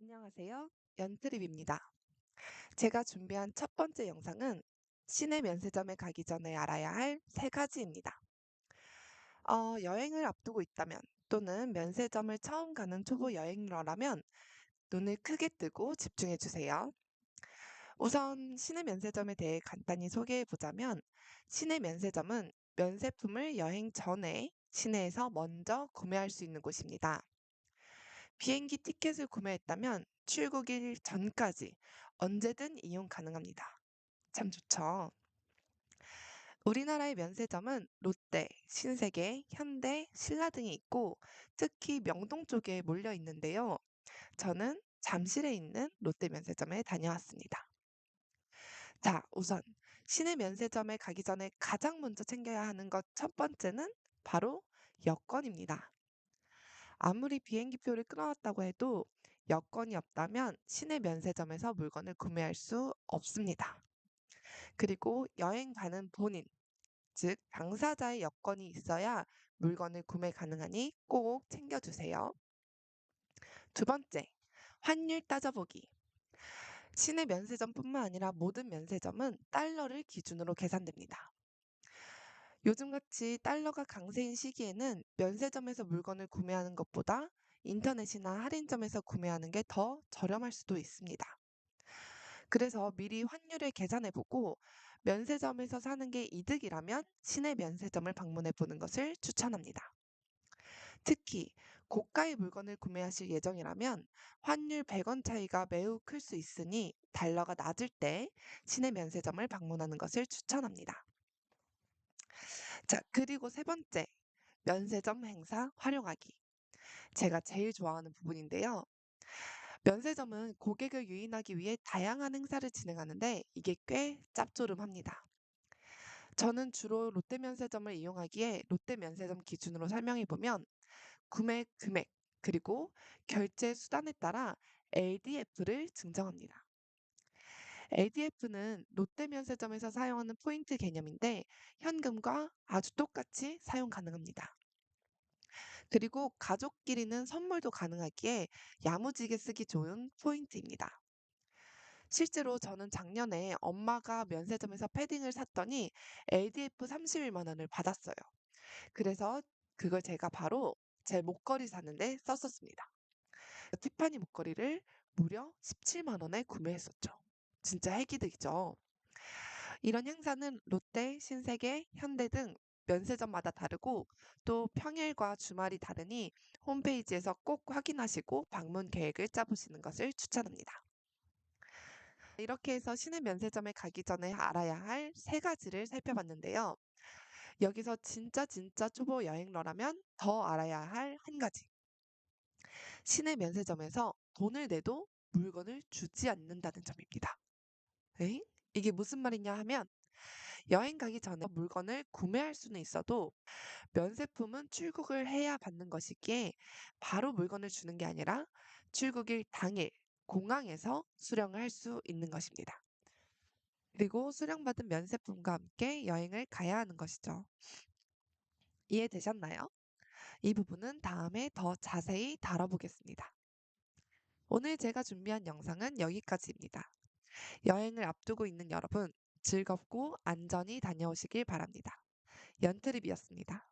안녕하세요. 연트립입니다. 제가 준비한 첫 번째 영상은 시내 면세점에 가기 전에 알아야 할 세 가지입니다. 어, 여행을 앞두고 있다면 또는 면세점을 처음 가는 초보 여행러라면 눈을 크게 뜨고 집중해 주세요. 우선 시내 면세점에 대해 간단히 소개해 보자면 시내 면세점은 면세품을 여행 전에 시내에서 먼저 구매할 수 있는 곳입니다. 비행기 티켓을 구매했다면 출국일 전까지 언제든 이용 가능합니다. 참 좋죠. 우리나라의 면세점은 롯데, 신세계, 현대, 신라 등이 있고 특히 명동 쪽에 몰려 있는데요. 저는 잠실에 있는 롯데 면세점에 다녀왔습니다. 자, 우선 시내 면세점에 가기 전에 가장 먼저 챙겨야 하는 것 첫 번째는 바로 여권입니다. 아무리 비행기표를 끊어왔다고 해도 여권이 없다면 시내 면세점에서 물건을 구매할 수 없습니다. 그리고 여행 가는 본인, 즉 당사자의 여건이 있어야 물건을 구매 가능하니 꼭 챙겨주세요. 두 번째, 환율 따져보기. 시내 면세점뿐만 아니라 모든 면세점은 달러를 기준으로 계산됩니다. 요즘같이 달러가 강세인 시기에는 면세점에서 물건을 구매하는 것보다 인터넷이나 할인점에서 구매하는 게 더 저렴할 수도 있습니다. 그래서 미리 환율을 계산해보고 면세점에서 사는 게 이득이라면 시내 면세점을 방문해 보는 것을 추천합니다. 특히 고가의 물건을 구매하실 예정이라면 환율 100원 차이가 매우 클 수 있으니 달러가 낮을 때 시내 면세점을 방문하는 것을 추천합니다. 자, 그리고 세 번째, 면세점 행사 활용하기. 제가 제일 좋아하는 부분인데요. 면세점은 고객을 유인하기 위해 다양한 행사를 진행하는데 이게 꽤 짭조름합니다. 저는 주로 롯데 면세점을 이용하기에 롯데 면세점 기준으로 설명해 보면 구매 금액 그리고 결제 수단에 따라 LDF를 증정합니다. LDF는 롯데 면세점에서 사용하는 포인트 개념인데 현금과 아주 똑같이 사용 가능합니다. 그리고 가족끼리는 선물도 가능하기에 야무지게 쓰기 좋은 포인트입니다. 실제로 저는 작년에 엄마가 면세점에서 패딩을 샀더니 LDF 31만 원을 받았어요. 그래서 그걸 제가 바로 제 목걸이 사는데 썼었습니다. 티파니 목걸이를 무려 17만 원에 구매했었죠. 진짜 헬기득이죠. 이런 행사는 롯데, 신세계, 현대 등 면세점마다 다르고 또 평일과 주말이 다르니 홈페이지에서 꼭 확인하시고 방문 계획을 짜보시는 것을 추천합니다. 이렇게 해서 시내 면세점에 가기 전에 알아야 할 세 가지를 살펴봤는데요. 여기서 진짜 진짜 초보 여행러라면 더 알아야 할 한 가지. 시내 면세점에서 돈을 내도 물건을 주지 않는다는 점입니다. 에잉? 이게 무슨 말이냐 하면 여행 가기 전에 물건을 구매할 수는 있어도 면세품은 출국을 해야 받는 것이기에 바로 물건을 주는 게 아니라 출국일 당일 공항에서 수령을 할 수 있는 것입니다. 그리고 수령받은 면세품과 함께 여행을 가야 하는 것이죠. 이해되셨나요? 이 부분은 다음에 더 자세히 다뤄보겠습니다. 오늘 제가 준비한 영상은 여기까지입니다. 여행을 앞두고 있는 여러분, 즐겁고 안전히 다녀오시길 바랍니다. 연트립이었습니다.